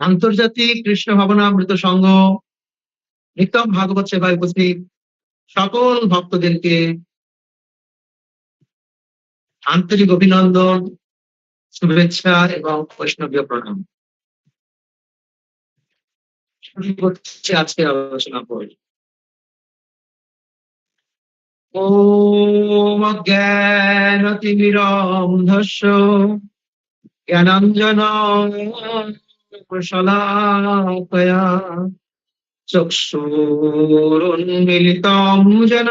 আন্তর্জাতিক কৃষ্ণ ভাবনামৃত সংঘ নিতম ভাগবত সেবায় উপস্থিত সকল ভক্তদেরকে আন্তরিক অভিনন্দন, শুভেচ্ছা এবং বৈষ্ণবীয় প্রণাম। আজকের আলোচনা করি ওম অজ্ঞানতিমিরন্ধস্য জ্ঞানাঞ্জন প্রশলাকয়া চক্ষুরুন্মিলিতং যেন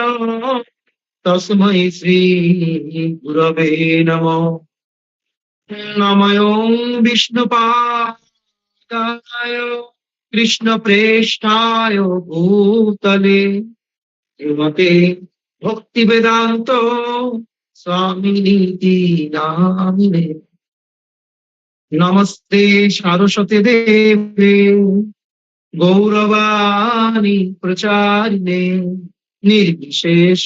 তস্मै শ্রী গুরবে নম নময়ং বিষ্ণুপাদায় কৃষ্ণপ্রেষ্ঠায় ভূতলে শ্রীমতে ভক্তি বেদান্ত স্বামিনীতি নামিনে নমস্তে সারস্বতী দেবে, গৌরবাণী প্রচারিণে, নির্বিশেষ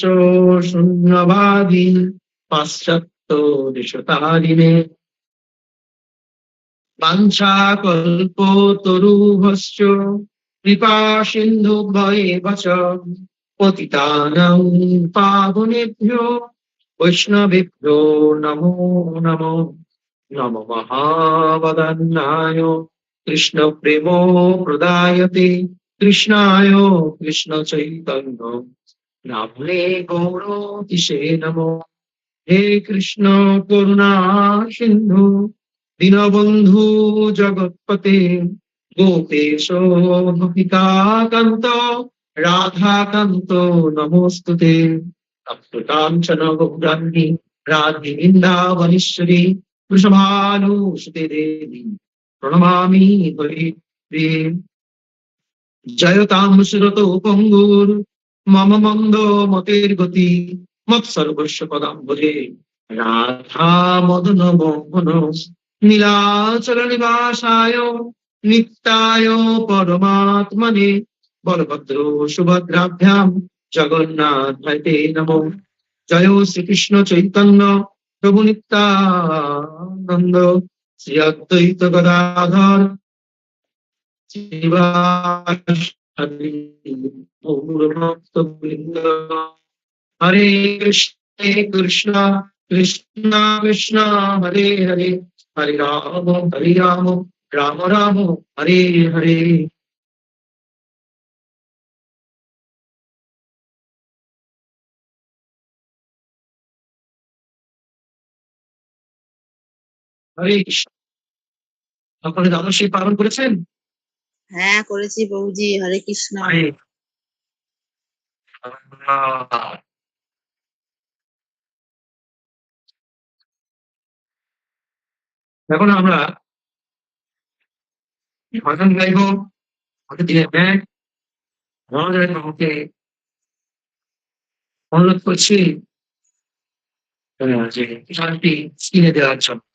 শূন্যবাদী পাশ্চাত্য দেশতারিণে। বাঞ্ছা কল্প তরুভশ্চ, কৃপা সিন্ধু ভয়ে বচ, পতিতানাং পাবনেভ্যো, বৈষ্ণবেভ্যো নমো নমো। নম মহাবদন্নায় কৃষ্ণ প্রেম প্রদায়তে কৃষ্ণায় কৃষ্ণ চৈতন্য নামে গৌরতিষে নম হে কৃষ্ণ করুণা সিন্ধু দীনবন্ধু জগৎপতে গোপেশ গোপিকাকান্ত রাধাকান্ত নমস্তুতে তপ্তকাঞ্চন গৌরাঙ্গী রাধে বৃন্দাবনীশ্বরী দেবী প্রণমামি জয়তাম সুরত পঙ্গুর মম মন্দ মতের গতি মত সর্বস্ব পদাম্বরে রাধা মদন মোহন নীলাচল নিবাসায় নিত্যায় পরমাত্মনে বলভদ্র সুভদ্রাভ্যাম জগন্নাথ নম জয় শ্রীকৃষ্ণ চৈতন্য প্রভু নিত্যানন্দ শ্রী অদ্বৈত গদাধর হরে কৃষ্ণ কৃষ্ণ কৃষ্ণ কৃষ্ণ হরে হরে হরে রাম হরে রাম রাম রাম হরে হরে আপনারা দ্বাদশী পালন করেছেন? হ্যাঁ করেছি বৌজি হরে কৃষ্ণ। এখন আমরা ভজন গাইব আমাদের দিনের ব্যাগ। মনোজয় বাবুকে অনুরোধ করছি যে গানটি স্ক্রিনে দেওয়ার জন্য।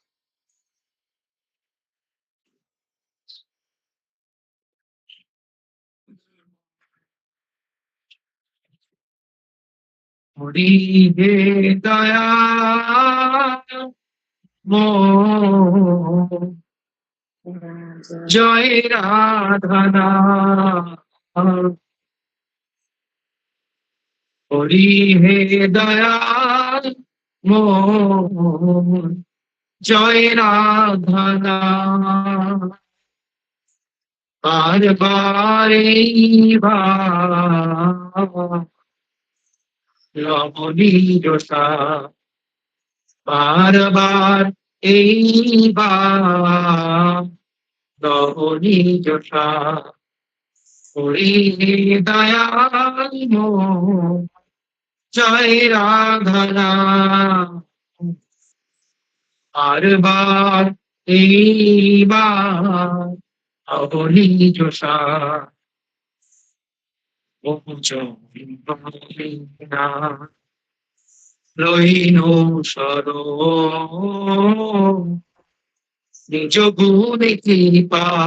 হরি হে দয়া মো জয় রাধনা হরি হে দয়াল মোহন জয় রাধনা বার বারে রমণী রসা বার বার এইবার রমণী রসা হরি হে দয়াল জয় রাধনা বারবার এইবার অহলি জোসা রইন সর। নিজ গুণে কৃপা